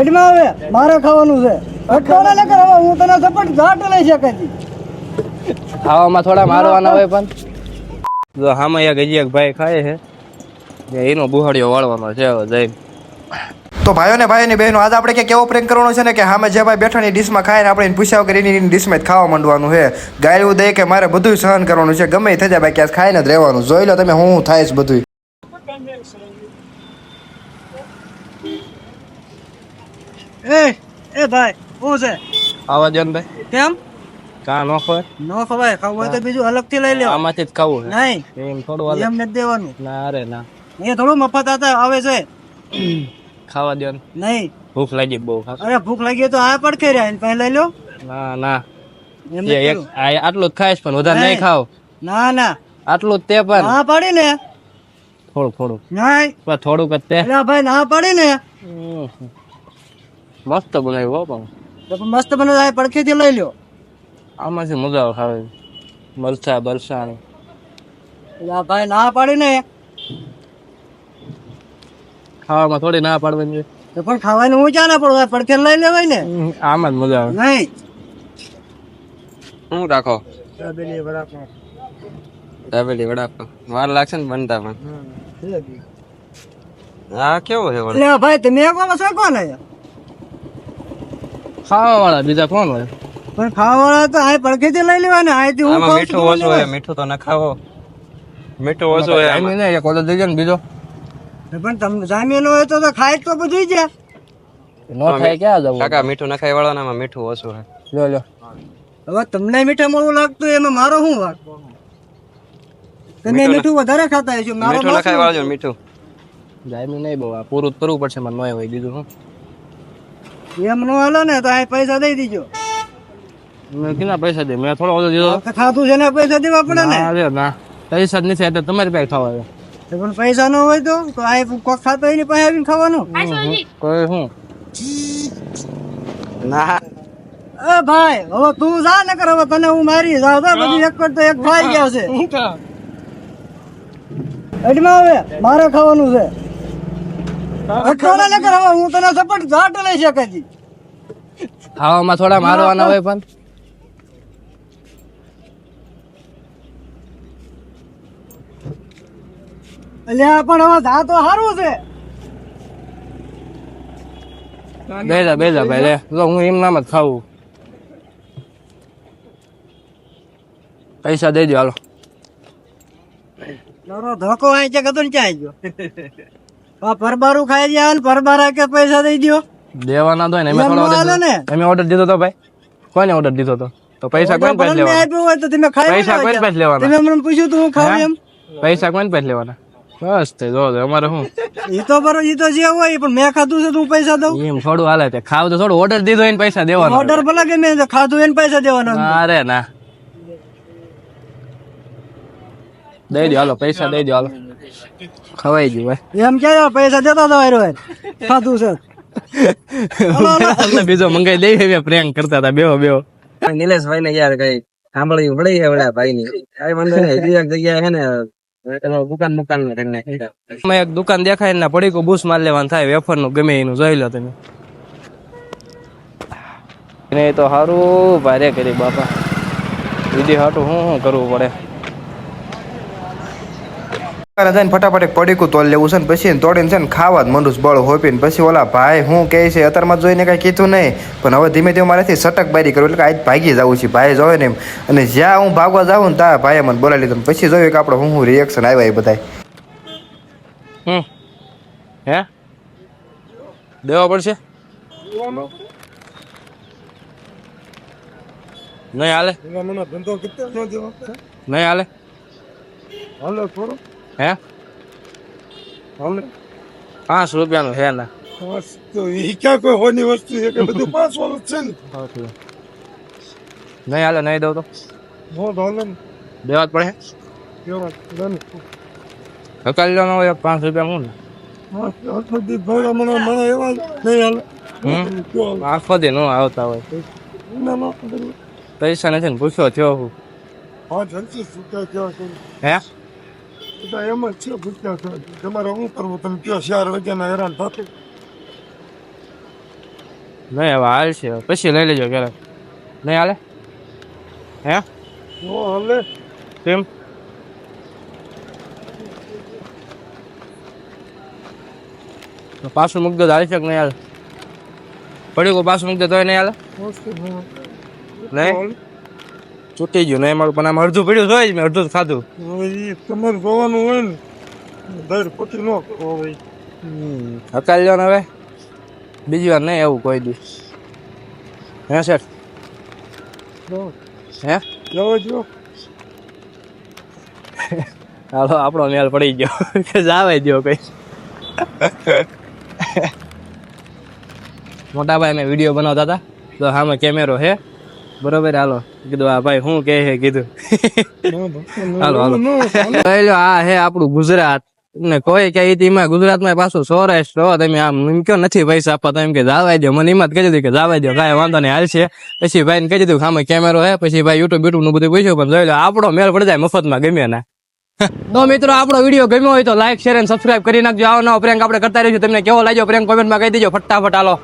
અડમાં આવે મારે ખાવાનું છે. અટકાવડા ન કર હવે હું તને સપોર્ટ ઝાટ લઈ શકે છે. ખાવામાં થોડા મારવાના હોય પણ. જો હામાં એક હજી એક ભાઈ ખાય છે. એનો બુહાડિયો વાળવાનો છે હવે જઈ તો ભાઈઓ ને ભાઈઓ ની બહેનો આજે આપણે કે કેવો પ્રેન્ક કરવાનો છે ને કે સામે જે ભાઈ બેઠાની ડીશમાં ખાય ને આપણે એને પૂછ્યા વગર એની ડીશમાં જ ખાવા માંડવાનું છે. ગાયું દે કે મારે બધું સહન કરવાનું છે. ગમે એ થઈ જાય ક્યાં ખાય ખાઈને જ રહેવાનું. જોઈ લો તમે હું હું થાય છે બધું એ એ ભાઈ શું છે? આવા દો ભાઈ. કેમ? કા નો ખબર? નો ખબર ખાવું હોય તો બીજું અલગથી લઈ લેવા આમાંથી જ ખાવું નહીં એમ થોડું અલગ. એમ નથી દેવાનું. ના અરે ના. એ થોડું મફત આતા આવે છે. ખાવા દેવાનું નહીં. ભૂખ લાગી બહુ અરે ભૂખ લાગી તો આ પડખે રહ્યા પહેલા લઈ લો ના. ના આટલું જ ખાઈશ પણ વધારે નહીં. ખાવ. ના ના. આટલું જ તે પણ. ના પાડી ને. થોડું થોડું નહીં. પણ થોડુંક જ તે. ભાઈ ના પાડી ને. મસ્ત બનાવ્યો પણ. તો પણ મસ્ત બને આ પડખેથી લઈ લ્યો. આમાંથી મજા આવે ખાવાની. મરચા બરસાણી. એટલે ભાઈ ના પાડી ને. ખાવામાં થોડી ના પાડવાની છે તો પણ ખાવાનું હું ક્યાં ના પડવું પડખે લઈ લેવાય ને. આમાં જ મજા આવે. નહીં. શું રાખો? દાબેલી વડાપાવ વાર લાગશે ને બનતા પણ. હા કેવો છે ભાઈ તમે કોણ છો કોણ અહીંયા ખાવા વાળા બીજા કોણ હોય? પણ ખાવાવાળા તો આ પડખેથી લઈ લેવાના અહીંથી હું ખાઉં મીઠું ઓછું હોય મીઠું તો ના ખાવો. મીઠું ઓછું હોય એમ નહીં એક ઓર્ડર દેજો ને બીજો. પણ તમને જામીન હોય તો તો ખાય તો બધું છે. નો થાય ક્યાં જવું? કાકા મીઠું ના ખાઈ વાળા મીઠું ઓછું હોય. લો લો હવે તમને મીઠા મોડું લાગતું એમાં મારો શું વાત તમે મીઠું વધારે ખાતા હશો મારો મીઠું ના ખાઈ વાળજો મીઠું. જામીન નહીં બહુ પૂરું જ કરવું પડશે મને નોય હોય બીજું શું? એમ નો હાલે ને તો આ પૈસા દઈ દીજો. મેં કેટલા પૈસા દે? મેં થોડો ઓછો દીધો. ખાતું ખાધું છે ને પૈસા દેવા પડે ને? ના ના. પૈસા જ નથી એટલે તમારી પાસે ખાવા આવે પણ પૈસા ન હોય તો? તો આ કોક ખાતો એની પાસે આવીને ખાવાનું? કોઈ શું? ના. એ ભાઈ હવે તું જા ને કર હવે તને હું મારી જાવ તો બધી એક પર તો એક ભાઈ ગયા છે. અડમાં હવે મારે ખાવાનું છે. અઠવાડિયા ને કરાવો હું તને સપોર્ટ ઘાટ લઈ શકે છે. ખાવામાં થોડા મારવાના હોય પણ. એટલે પણ હવે ધા તો સારું છે. બેજા બેજા ભાઈ લે તો હું એમ નામ જ ખાવું. પૈસા દેજો હાલો. ધોકો અહીં છે કદો ક્યાં ગયો? પરબારું ખાઈ ગયા ને પરબારા કે પૈસા દઈ દ્યો. દેવાના તો ને. એમે ઓર્ડર દીધો તો ભાઈ. કોને ઓર્ડર દીધો તો? તો પૈસા કોઈને મેં લેવાના? આપ્યું હોય તો તમે ખાઈ પૈસા કોઈને. પાસે લેવાના? તમે મને પૂછ્યું તું હું ખાવું એમ. પૈસા કોઈને પાસે લેવાના? બસ તે જો અમારે શું? એ તો બરો એ તો જે હોય પણ મેં ખાધું છે તું પૈસા દઉં. એમ થોડું હાલે તે. ખાવ તો થોડું. ઓર્ડર દીધો એને પૈસા દેવાના. ઓર્ડર ભલે કે મેં ખાધું એને પૈસા દેવાના અરે ના દઈ દો હાલો પૈસા દઈ દો હાલો. ખવાઈ ગયું ભાઈ. એમ કે પૈસા દેતા હતા વાયરો. ખાધું છે. અમને બીજો મંગાઈ દઈ હવે પ્રેંક કરતા હતા બે નિલેશ ભાઈ ને યાર કઈ સાંભળ્યું પડે છે વડા ભાઈ ની કઈ વાંધો હજી એક જગ્યાએ છે ને દુકાન મુકાન એક દુકાન દેખાય ને પડી બૂસ માર લેવાનું થાય વેફરનું ગમે એનું જોઈ લો તમે. તો સારું ભારે કરી બાપા. દીદી હાટું હું શું કરવું પડે? અને જઈને ફટાફટ એક પડીકું તોલ લેવું છે ને પછી તોડીને છે ને ખાવા જ મંડું બળ હોપીને પછી ઓલા ભાઈ હું કહે છે અત્યારમાં જોઈને કાંઈ કીધું નહીં પણ હવે ધીમે ધીમે મારાથી સટક બારી કરું એટલે કે આજ ભાગી જવું છે ભાઈ જોવે ને એમ. અને જ્યાં હું ભાગવા જાઉં ને ત્યાં ભાઈએ મને બોલાવી લીધું પછી જોયું કે આપણે હું હું રિએક્શન આવ્યા એ બધા હમ. હે? દેવા પડશે? નહીં હાલે? નહીં હાલે? હે? પાંચ રૂપિયાનું હે ના. ક્યાં કોઈ હોની વસ્તુ છે કે બધું પાંચ વાળું જ છે ને? નહીં હાલે નહીં દઉં તો. હો ડોલર બે વાત પડે. હકાલી લેવાનો હોય પાંચ રૂપિયા હું ને આખોથી ભરા મને મને એવા નહીં હાલે? આખો દી ન આવતા હોય. ના, ના, પૈસા નથી ને પૂછ્યો થયો હું. હા જલ્દી છૂટા છે હે? બધા એમ જ છે ભૂખ્યા છે. તમારે શું કરવું? તમે કયો ચાર વાગ્યાના હેરાન થતું નહીં હવે હાલ છે. પછી લઈ લેજો ક્યારેક. નહીં હાલે? હે? નો હાલે. કેમ? તો પાછું મૂક દો શક હાલશે નહીં હાલે? પડી ગયું પાછું મૂક દો તોય નહીં હાલે? નહીં? ચૂટી ગયું નહીં મારું પણ આમ અડધું પડ્યું હોય મેં અડધું ખાધું. તમારે જોવાનું હોય ને દર પછી નો કરો ભાઈ હકાલ લો ને હવે. બીજી વાર નહીં એવું કોઈ દી હે સર હે? જવા જો હાલો આપણો મેલ પડી ગયો. કે જાવે દો કઈ. મોટા ભાઈ મેં વીડિયો બનાવતા હતા. તો સામે કેમેરો હે બરોબર હાલો. કીધું આ ભાઈ શું કે છે? કીધું. હાલો હાલો. લઈ આ હે આપણું ગુજરાત. ને કોઈ કે એમાં ગુજરાતમાં પાછું સૌરાષ્ટ્ર હો, તમે આમ એમ કયો નથી પૈસા આપવા. તો એમ કે જાવા દો મને એમાં જ કહી દીધું કે જાવા દો કાંઈ વાંધો નહીં હાલ છે પછી ભાઈને કહી દીધું સામે કેમેરો હે. પછી ભાઈ યુટ્યુબ યુટ્યુબનું બધું પૂછ્યું પણ જોઈ લો આપણો મેળ પડી જાય મફતમાં ગમે ના. તો મિત્રો આપણો વીડિયો ગમ્યો હોય તો લાઈક શેર અને સબસ્ક્રાઇબ કરી નાખજો. આવો નવો પ્રેન્ક આપણે કરતા રહીશું. તમને કેવો લાગ્યો પ્રેન્ક કોમેન્ટમાં કહી દેજો. ફટાફટ હાલો.